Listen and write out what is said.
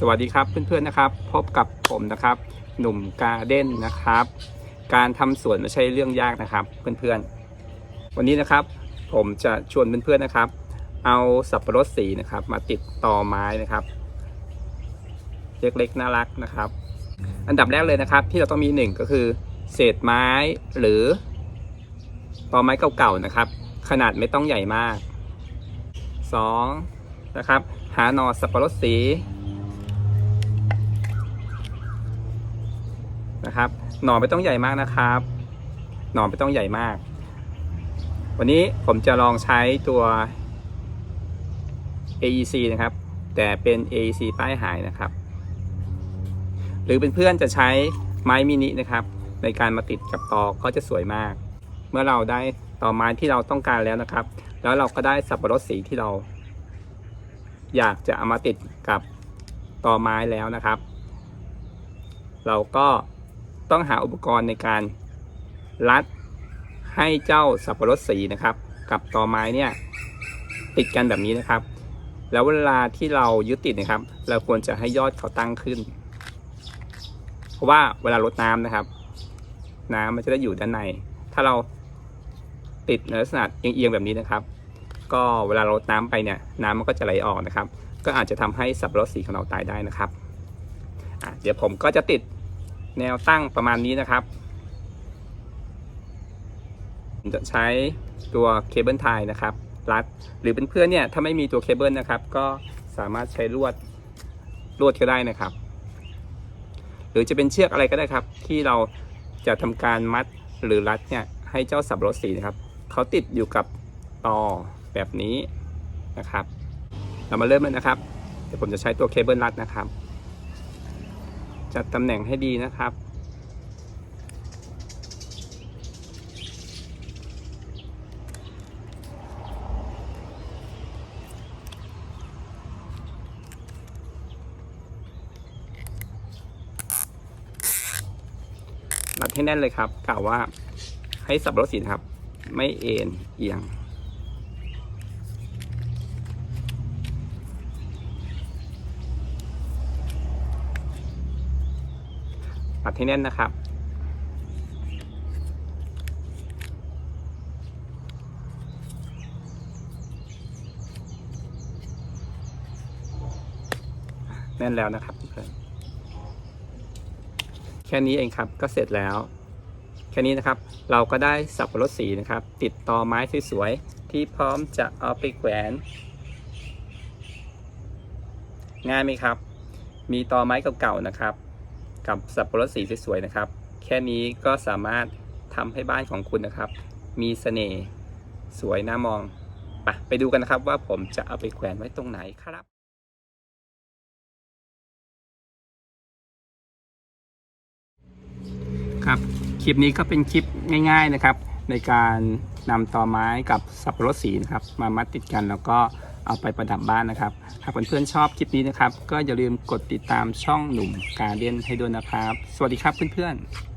สวัสดีครับเพื่อนๆนะครับ พบกับผมนะครับ หนุ่มการ์เด้นนะครับ การทำสวนไม่ใช่เรื่องยากนะครับ เพื่อนๆ วันนี้นะครับ ผมจะชวนเพื่อนๆนะครับ เอาสับปะรดสีนะครับ มาติดต่อไม้นะครับ เล็กๆน่ารักนะครับ อันดับแรกเลยนะครับ ที่เราต้องมีหนึ่งก็คือ เศษไม้หรือต่อไม้เก่าๆนะครับ ขนาดไม่ต้องใหญ่มากสองนะครับ หาหนอสับปะรดสี นะครับ หน่อไม่ต้องใหญ่มากนะครับ หน่อไม่ต้องใหญ่มาก วันนี้ผมจะลองใช้ตัว AEC นะครับ แต่เป็น AEC ป้ายหายนะครับ หรือเป็นเพื่อนจะใช้ไม้มินินะครับ ในการมาติดกับตอก็จะสวยมาก เมื่อเราได้ต่อไม้ที่เราต้องการแล้วนะครับ แล้วเราก็ได้สับปะรดสีที่เรา อยากจะเอามาติดกับตอไม้แล้วนะครับ เราก็ ต้องหาอุปกรณ์ในการรัดให้เจ้าสับปะรดสีนะครับ กับตอไม้เนี่ยติดกันแบบนี้นะครับ แล้วเวลาที่เรายึดติดนะครับ เราควรจะให้ยอดเขาตั้งขึ้น เพราะว่าเวลารดน้ำนะครับ น้ำมันจะได้อยู่ด้านใน ถ้าเราติดในลักษณะเอียงๆแบบนี้นะครับ ก็เวลารดน้ำไปเนี่ยน้ำมันก็จะไหลออกนะครับ ก็อาจจะทำให้สับปะรดสีของเราตายได้นะครับเดี๋ยวผมก็จะติด แนวตั้งประมาณนี้นะครับผมจะใช้ตัวเคเบิลไทยนะครับ รัด หรือเป็นเพื่อนๆเนี่ยถ้าไม่มีตัวเคเบิลนะครับ ก็สามารถใช้ลวดลวดก็ได้นะครับ หรือจะเป็นเชือกอะไรก็ได้ครับ ที่เราจะทำการมัดหรือรัดเนี่ยให้เจ้าสับรดสีนะครับเขาติดอยู่กับตอแบบนี้นะครับ เรามาเริ่มเลยนะครับ เดี๋ยวผมจะใช้ตัวเคเบิลรัดนะครับ จัดตำแหน่งให้ดีนะครับ รัดให้แน่นเลยครับกล่าวว่าให้สับรดสีนะครับ ไม่เอ็นเอียง รัดให้แน่นนะครับ แน่นแล้วนะครับเพื่อนแค่นี้เองครับก็เสร็จแล้ว แค่นี้นะครับเราก็ได้สับปะรดสีนะครับ ติดต่อไม้สวยๆที่พร้อมจะเอาไปแขวน ง่ายไหมครับ มีตอไม้เก่าๆนะครับ กับสับปะรดสีสวยๆนะครับ แค่นี้ก็สามารถทำให้บ้านของคุณนะครับ มีเสน่ห์สวยน่ามองไปไปดูกันนะครับว่าผมจะเอาไปแขวนไว้ตรงไหนครับครับคลิปนี้ก็เป็นคลิปง่าย ๆนะครับ ในการนำตอไม้กับสับปะรดสีนะครับ มามัดติดกันแล้วก็ เอาไปประดับบ้านนะครับ หากเพื่อนๆชอบคลิปนี้นะครับ ก็อย่าลืมกดติดตามช่องหนุ่มการเดียนให้ด้วยนะครับ สวัสดีครับเพื่อนๆ